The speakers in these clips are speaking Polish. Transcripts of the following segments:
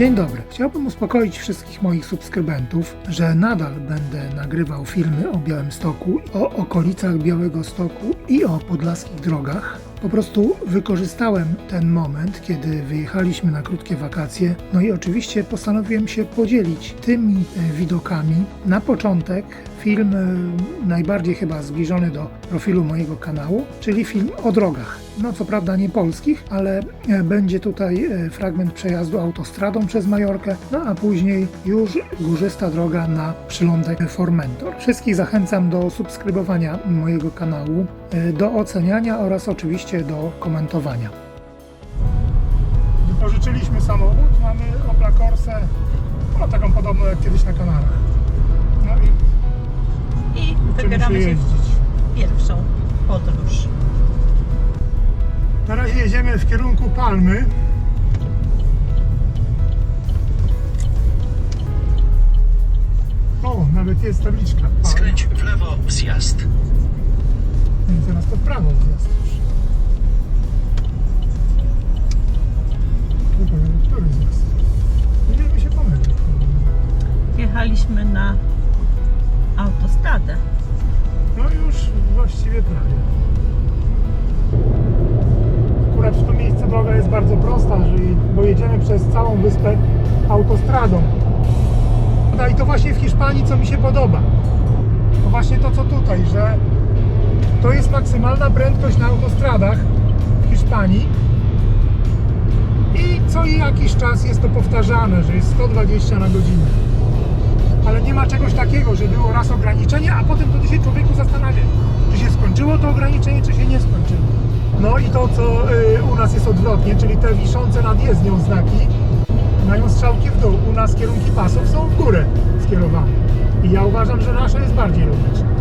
Dzień dobry. Chciałbym uspokoić wszystkich moich subskrybentów, że nadal będę nagrywał filmy o Białymstoku, o okolicach Białego Stoku i o podlaskich drogach. Po prostu wykorzystałem ten moment, kiedy wyjechaliśmy na krótkie wakacje, no i oczywiście postanowiłem się podzielić tymi e, widokami. Na początek film e, najbardziej chyba zbliżony do profilu mojego kanału, czyli film o drogach. No co prawda nie polskich, ale e, będzie tutaj e, fragment przejazdu autostradą przez Majorkę, no a później już górzysta droga na przylądek Formentor. Wszystkich zachęcam do subskrybowania mojego kanału, do oceniania oraz oczywiście do komentowania. Wypożyczyliśmy samochód, mamy Opla Corsę, no taką podobną jak kiedyś na Kanarach. No i I wybieramy się w pierwszą podróż. Na razie jedziemy w kierunku Palmy. O, nawet jest tabliczka. Palma. Skręć w lewo, zjazd. Więc teraz to w prawo zjazd już. Tylko, który zjazd? Będziemy się pomylić. Jechaliśmy na autostradę. No już właściwie prawie. Akurat w to miejsce droga jest bardzo prosta, bo jedziemy przez całą wyspę autostradą. No i to właśnie w Hiszpanii, co mi się podoba. To właśnie to, co tutaj, że to jest maksymalna prędkość na autostradach w Hiszpanii. I co i jakiś czas jest to powtarzane, że jest 120 na godzinę ale nie ma czegoś takiego, że było raz ograniczenie, a potem to się człowieku zastanawia, czy się skończyło to ograniczenie, czy się nie skończyło. No i to, co y, u nas jest odwrotnie, czyli te wiszące nad jezdnią znaki mają strzałki w dół. U nas kierunki pasów są w górę skierowane. I ja uważam, że nasze jest bardziej logiczne.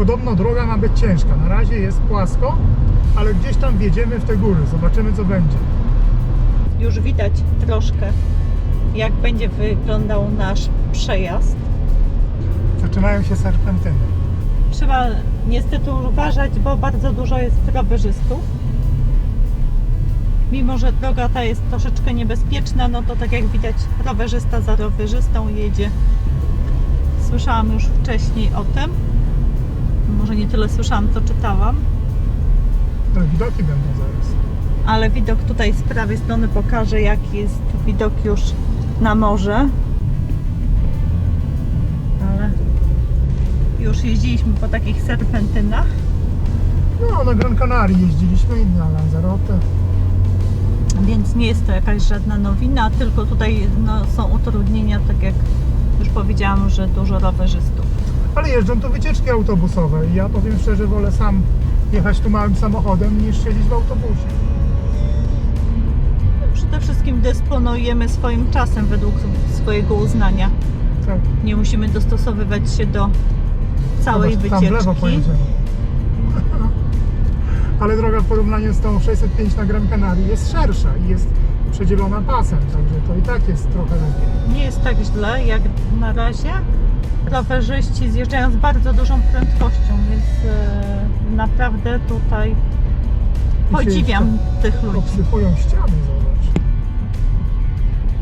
Podobno droga ma być ciężka. Na razie jest płasko, ale gdzieś tam wjedziemy w te góry. Zobaczymy co będzie. Już widać troszkę, jak będzie wyglądał nasz przejazd. Zaczynają się serpentyny. Trzeba niestety uważać, bo bardzo dużo jest rowerzystów. Mimo, że droga ta jest troszeczkę niebezpieczna, no to tak jak widać, rowerzysta za rowerzystą jedzie. Słyszałam już wcześniej o tym. Może nie tyle słyszałam, co czytałam. No, widoki będą zaraz. ale widok tutaj z prawej strony pokaże jaki jest widok już na morze ale już jeździliśmy po takich serpentynach No, na Gran Canaria jeździliśmy i na Lanzarote. więc nie jest to jakaś żadna nowina tylko tutaj no, są utrudnienia tak jak już powiedziałam, że dużo rowerzystów Ale jeżdżą tu wycieczki autobusowe i ja powiem szczerze, wolę sam jechać tu małym samochodem niż siedzieć w autobusie. przede wszystkim dysponujemy swoim czasem według swojego uznania Tak. nie musimy dostosowywać się do całej Zobacz, Tam w lewo wycieczki pojedziemy. Ale droga w porównaniu z tą 605 na Gran Canaria jest szersza i jest przedzielona pasem, także to i tak jest trochę lepiej. Nie jest tak źle jak na razie. Rowerzyści zjeżdżają z bardzo dużą prędkością, więc e, naprawdę tutaj podziwiam tych ludzi. Obsypują ściany, zobacz.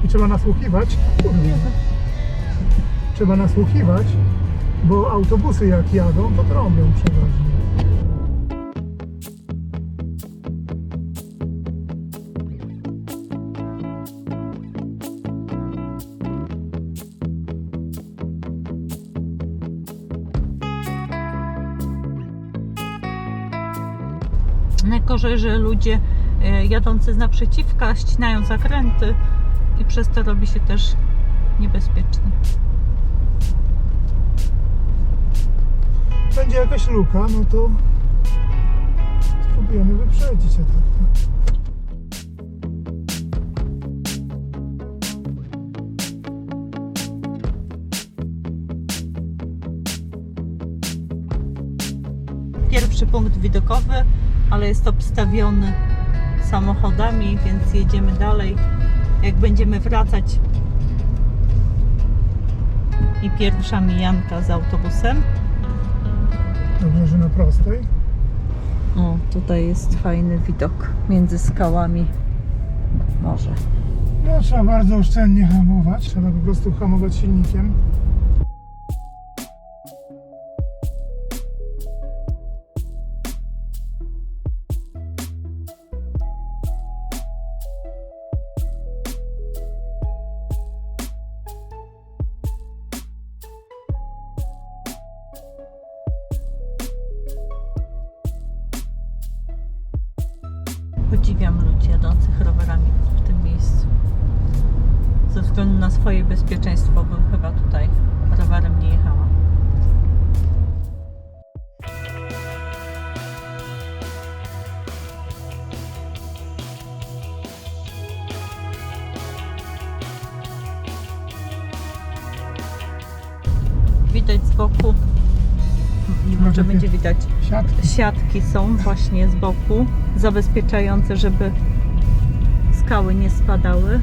I trzeba nasłuchiwać. Kurde. Trzeba nasłuchiwać, bo autobusy jak jadą, to trąbią przeważnie. Najgorzej, że ludzie e, jadący z naprzeciwka ścinają zakręty i przez to robi się też niebezpiecznie. Będzie jakaś luka, no to spróbujemy wyprzedzić etap. Pierwszy punkt widokowy, ale jest obstawiony samochodami, więc jedziemy dalej. Jak będziemy wracać, i pierwsza mijanka z autobusem. Dobrze, że na prostej. O, tutaj jest fajny widok między skałami morze. No, trzeba bardzo oszczędnie hamować. Trzeba po prostu hamować silnikiem. Podziwiam ludzi jadących rowerami w tym miejscu. Ze względu na swoje bezpieczeństwo bym chyba tutaj rowerem nie jechała. Widać z boku, nie takie- będzie widać, Siatki. siatki są właśnie z boku, zabezpieczające, żeby skały nie spadały.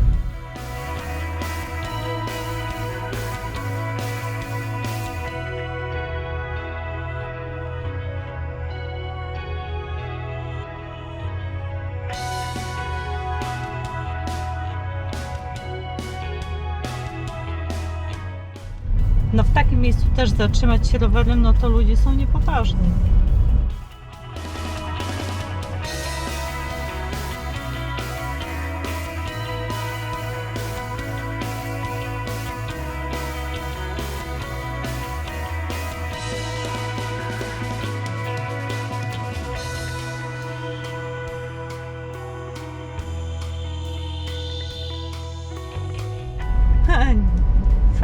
No w takim miejscu też zatrzymać się rowerem, no to ludzie są niepoważni.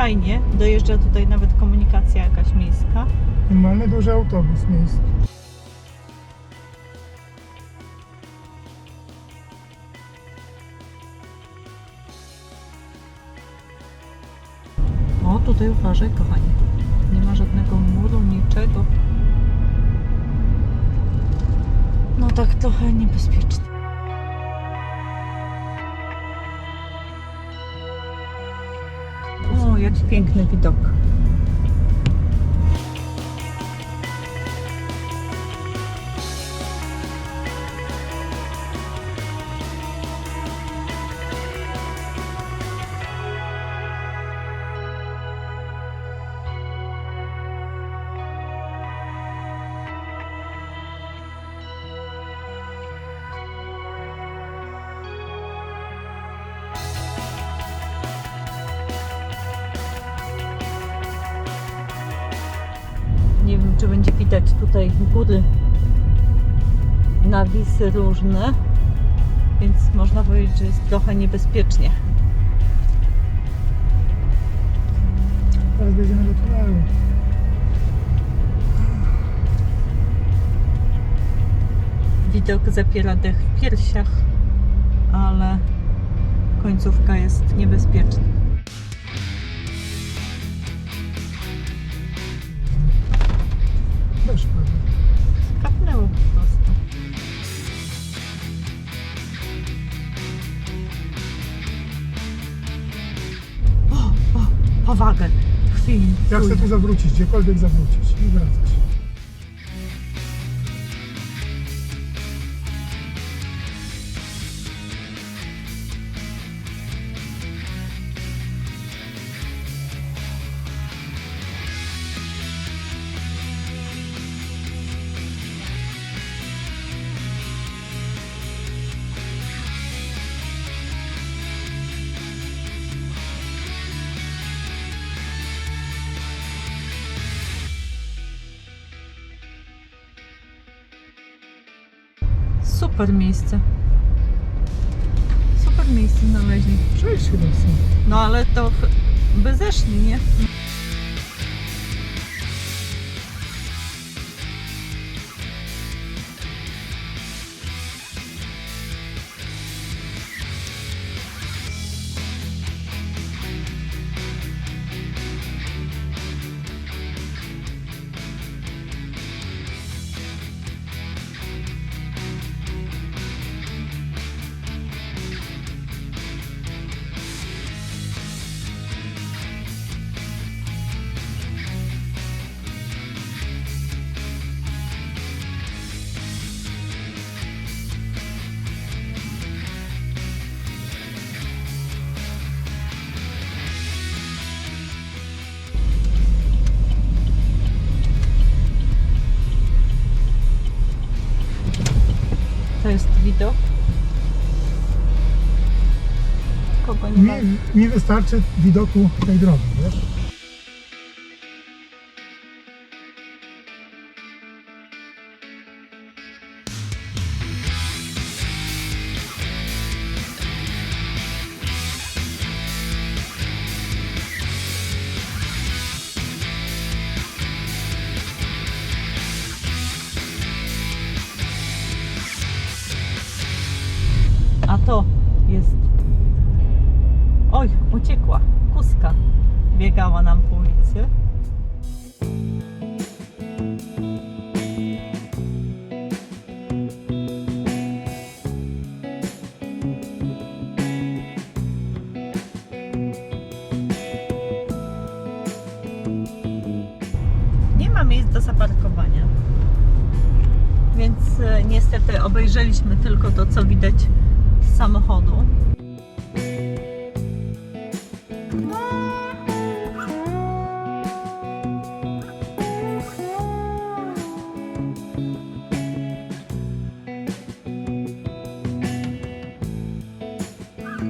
Fajnie, dojeżdża tutaj nawet komunikacja jakaś miejska. Normalny duży autobus miejski. O, tutaj uważaj, kochanie. Nie ma żadnego muru, niczego. No tak trochę niebezpiecznie. Piękny widok. Czy będzie widać tutaj góry, nawisy różne, więc można powiedzieć, że jest trochę niebezpiecznie. Teraz wejdziemy do tunelu. Widok zapiera dech w piersiach, ale końcówka jest niebezpieczna. Powagę. Chwili. Ja chcę tu zawrócić, gdziekolwiek zawrócić i wracać. Super miejsce. Super miejsce znaleźli. Przejść chyba są. No ale to by zeszli, nie? Kogo nie mi wystarczy widoku tej drogi, wiesz? To jest. Oj, uciekła. Kuska biegała nam po ulicy. Nie ma miejsc do zaparkowania. Więc e, niestety obejrzeliśmy tylko to, co widać samochodu.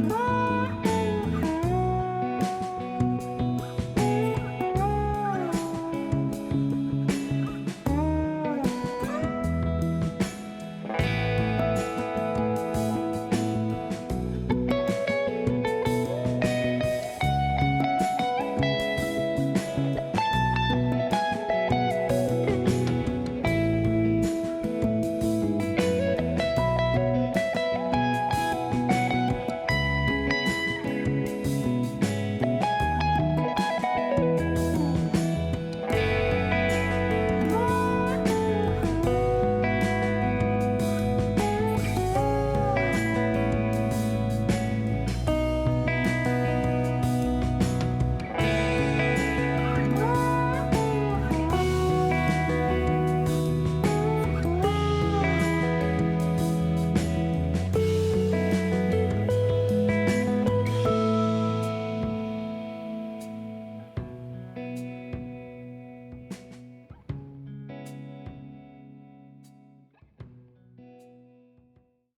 Bye.